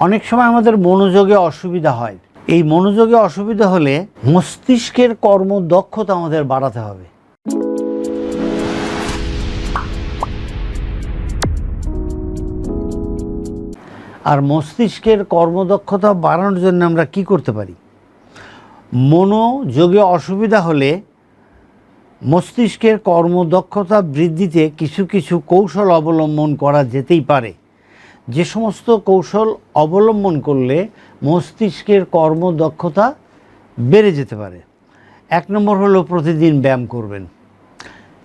অনেক সময় আমাদের মনোযোগে অসুবিধা হয়। এই মনোযোগে অসুবিধা হলে মস্তিষ্কের কর্মদক্ষতা আমাদের বাড়াতে হবে। আর মস্তিষ্কের কর্মদক্ষতা বাড়ানোর জন্য আমরা কি করতে পারি? মনোযোগে অসুবিধা হলে মস্তিষ্কের কর্মদক্ষতা বৃদ্ধিতে কিছু কিছু কৌশল অবলম্বন করা যেতেই পারে। যে সমস্ত কৌশল অবলম্বন করলে মস্তিষ্কের কর্মদক্ষতা বেড়ে যেতে পারে। এক নম্বর হলো প্রতিদিন ব্যায়াম করবেন।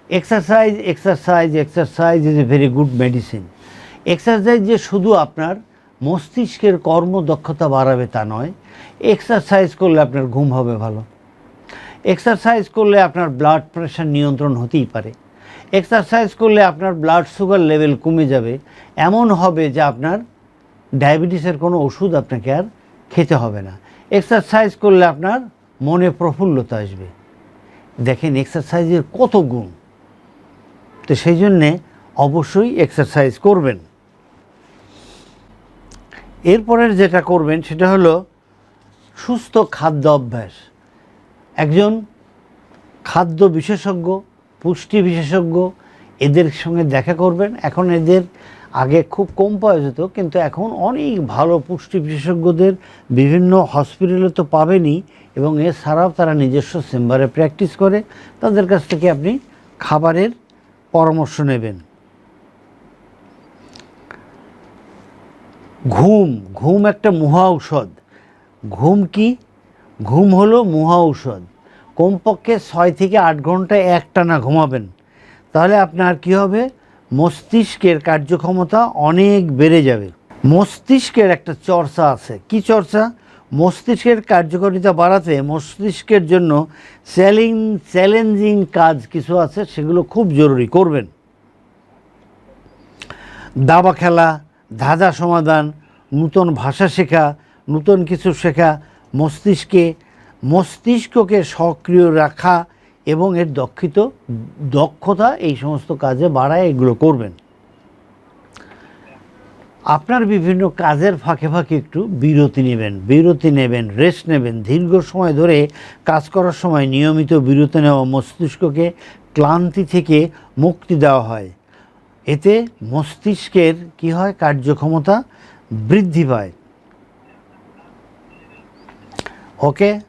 Exercise exercise exercise is a very good medicine exercise যে শুধু আপনার মস্তিষ্কের কর্মদক্ষতা বাড়াবে তা নয় এক্সারসাইজ করলে আপনার ঘুম হবে ভালো। এক্সারসাইজ করলে আপনার ব্লাড প্রেশার নিয়ন্ত্রণ হতেই পারে। এক্সারসাইজ করলে আপনার ব্লাড সুগার লেভেল কমে যাবে। এমন হবে যে আপনার ডায়াবেটিসের কোনো ওষুধ আপনাকে আর খেতে হবে না। এক্সারসাইজ করলে আপনার মনে প্রফুল্লতা আসবে। দেখেন এক্সারসাইজের কত গুণ। তো সেই জন্যে অবশ্যই এক্সারসাইজ করবেন। এরপরের যেটা করবেন সেটা হলো সুস্থ খাদ্য অভ্যাস। একজন খাদ্য বিশেষজ্ঞ পুষ্টি বিশেষজ্ঞ এদের সঙ্গে দেখা করবেন। এখন এদের আগে খুব কম পাওয়া যেত, কিন্তু এখন অনেক ভালো পুষ্টি বিশেষজ্ঞদের বিভিন্ন হসপিটালে তো পাবেনই এবং এছাড়াও তারা নিজস্ব চেম্বারে প্র্যাকটিস করে, তাদের কাছ থেকে আপনি খাবারের পরামর্শ নেবেন। ঘুম ঘুম একটা মহা ঔষধ। ঘুম কি? ঘুম হলো মহা ঔষধ। কমপক্ষে ছয় থেকে আট ঘণ্টা একটানা ঘুমাবেন। তাহলে আপনার কি হবে? মস্তিষ্কের কার্যক্ষমতা অনেক বেড়ে যাবে। মস্তিষ্কের একটা চর্চা আছে। কি চর্চা? মস্তিষ্কের কার্যকারিতা বাড়াতে মস্তিষ্কের জন্য চ্যালেঞ্জ, চ্যালেঞ্জিং কাজ কিছু আছে, সেগুলো খুব জরুরি। করবেন। দাবা খেলা, ধাঁধা সমাধান, নূতন ভাষা শেখা, নূতন কিছু শেখা মস্তিষ্কে মস্তিষ্ককে সক্রিয় রাখা এবং এর দক্ষিত দক্ষতা এই সমস্ত কাজে বাড়ায়, এগুলো করবেন। আপনার বিভিন্ন কাজের ফাঁকে ফাঁকে একটু বিরতি নেবেন বিরতি নেবেন রেস্ট নেবেন। দীর্ঘ সময় ধরে কাজ করার সময় নিয়মিত বিরতি নেওয়া মস্তিষ্ককে ক্লান্তি থেকে মুক্তি দেওয়া হয়। এতে মস্তিষ্কের কি হয়? কার্যক্ষমতা বৃদ্ধি পায়। Okay?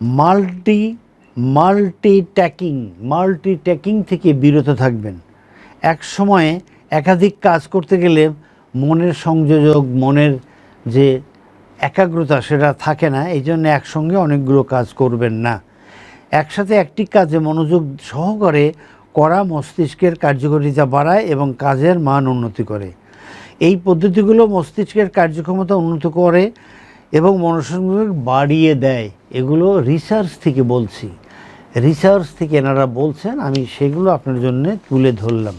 Multi multi tasking multi tasking থেকে বিরত থাকবেন। এক সময়ে একাধিক কাজ করতে গেলে মনের সংযোজক, মনের যে একাগ্রতা সেটা থাকে না, এই জন্য একসঙ্গে অনেকগুলো কাজ করবেন না। একসাথে একটি কাজে মনোযোগ সহকারে করা মস্তিষ্কের কার্যকারিতা বাড়ায় এবং কাজের মান উন্নতি করে। এই পদ্ধতিগুলো মস্তিষ্কের কার্যক্ষমতা উন্নত করে এবং মনসংযোগ বাড়িয়ে দেয়। এগুলো রিসার্চ থেকে বলছি। রিসার্চ থেকে এনারা বলছেন, আমি সেগুলো আপনার জন্য তুলে ধরলাম।